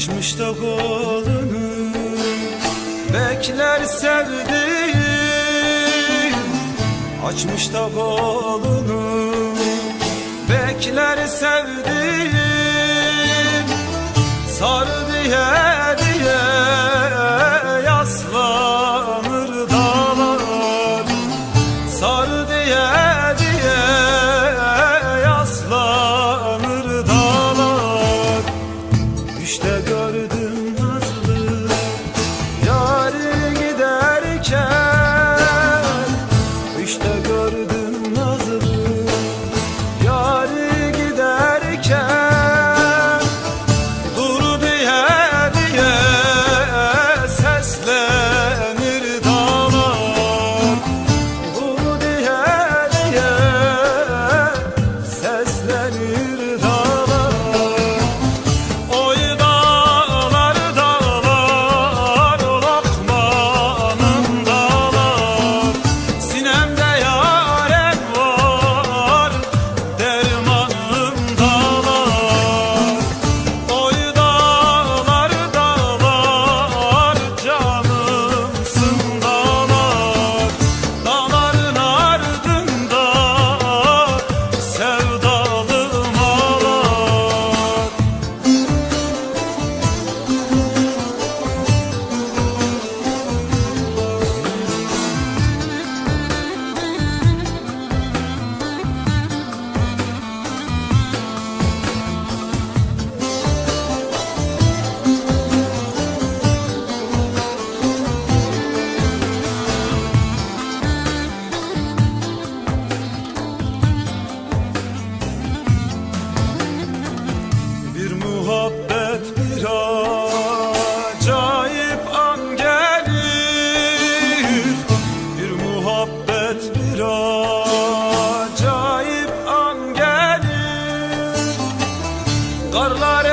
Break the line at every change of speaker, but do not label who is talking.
Açmış da kolunu Bekler sevdiğim. Açmış da kolunu Bekler sevdiğim. Sar diye Güneşte gördüm nazlı Karlar